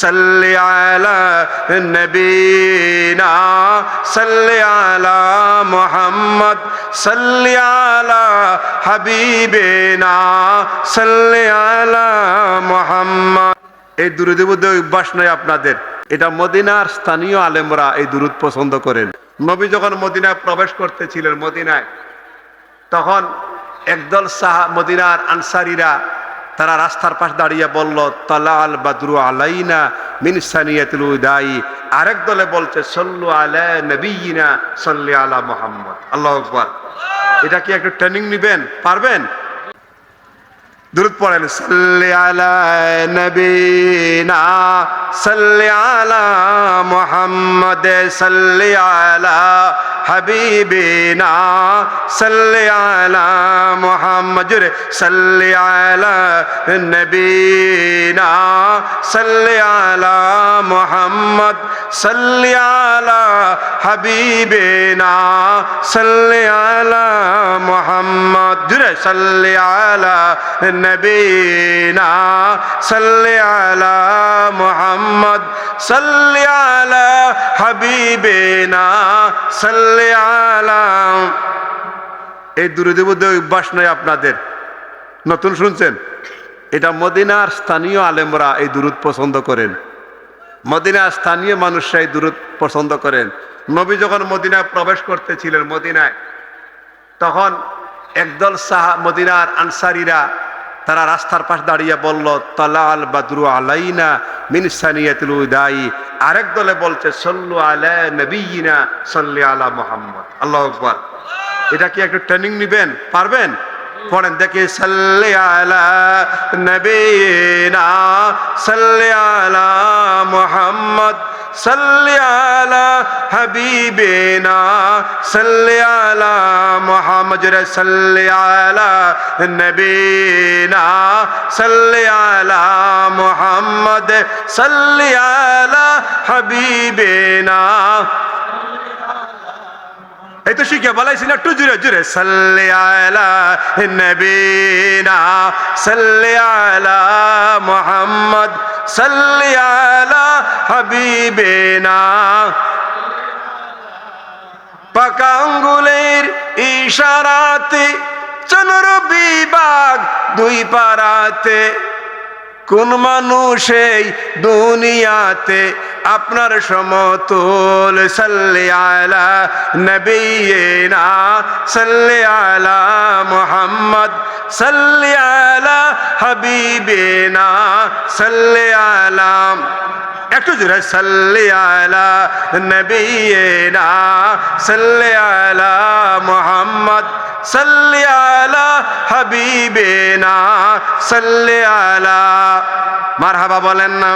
সাল্লি আলা নবীনা, সাল্লি আলা মুহাম্মদ, সাল্লি আলা হাবিবেনা, সাল্লি আলা মুহাম্মদ। এই মধ্যে অভ্যাস নয় আপনাদের। এটা মদিনার স্থানীয় আলেমরা এই দুরুদ পছন্দ করেন। নবী যখন মদিনায় প্রবেশ করতেছিলেন মদিনায়, তখন একদল সাহা মদিনার আনসারীরা তারা রাস্তার পাশ দাঁড়িয়ে বলল তালাল বাদরু আলাইনা মিনসানিয়াতুল উদাই। আরেক দলে বলছে সল্লু আলা নবীনা সল্লি আলা মোহাম্মদ। আল্লাহ আকবার। এটা কি একটু ট্রেনিং নিবেন? পারবেন? দুরুদ পড়েন সাল্লি আলা নবীনা সাল্লি আলা মুহাম্মদ সাল্লি আলা হাবিবিনা, সাল্লি আলা মুহাম্মদ সাল্লি আলা নবীনা, সাল্লি আলা মুহাম্মদ, সাল্লি আলা হাবিবিনা, সাল্লি আলা সাল্লি আলা নবীনা, সাল্লি আলা মুহাম্মদ, সাল্লি আলা হাবিবিনা, সাল্লি আলা এই দুরুদের মধ্যে অভ্যাস নয় আপনাদের। নতুন শুনছেন? এটা মদিনার স্থানীয় আলেমরা এই দুরুদ পছন্দ করেন। মদিনার স্থানীয় মানুষরা এই দুরুদ পছন্দ করেন। নবী যখন মদিনায় প্রবেশ করতেছিলেন, মদিনায়, তখন একদল সাহা মদিনার আনসারিরা তারা রাস্তার পাশ দাঁড়িয়ে বলল, তালাল বাদরু আলাইনা মিনসানিয়াতুল উদাই। আরেক দলে বলছে, সল্লু আলা নবীনা, সল্লি আলা মুহাম্মদ। আল্লাহ আকবার। এটা কি একটু ট্রেনিং নিবেন? পারবেন? পড়েন, দেখি, সাল্লি আলা নবীনা, সাল্লি আলা মুহাম্মদ। সাল্লি আলা হাবিবিনা, সাল্লি আলা মুহাম্মদ রে, সাল্লি আলা নবীনা, সাল্লি আলা মুহাম্মদ, সাল্লি আলা হাবিবিনা। এই তো শিখে বলাইছি না, একটু জুড়ে জুড়ে সাল্লি আলা নবীনা, সাল্লি আলা মুহাম্মদ সাল্লি আলা হাবিবিনা। পাকা আঙ্গুলের ইশারাতে চন্দ্র বিভাগ দুই পারাতে কোন মানুষ দুনিয়াতে আপনার সমতুল? সাল্লি আলা নবীনা সাল্লি আলা মুহাম্মদ। সাল্লি আলা হাবিবিনা, সাল্লি আলা একটু জোরে, সাল্লি আলা নবীনা, সাল্লি আলা মুহাম্মদ, সাল্লি আলা হাবিবিনা, সাল্লি আলা মারহাবা বলেন না।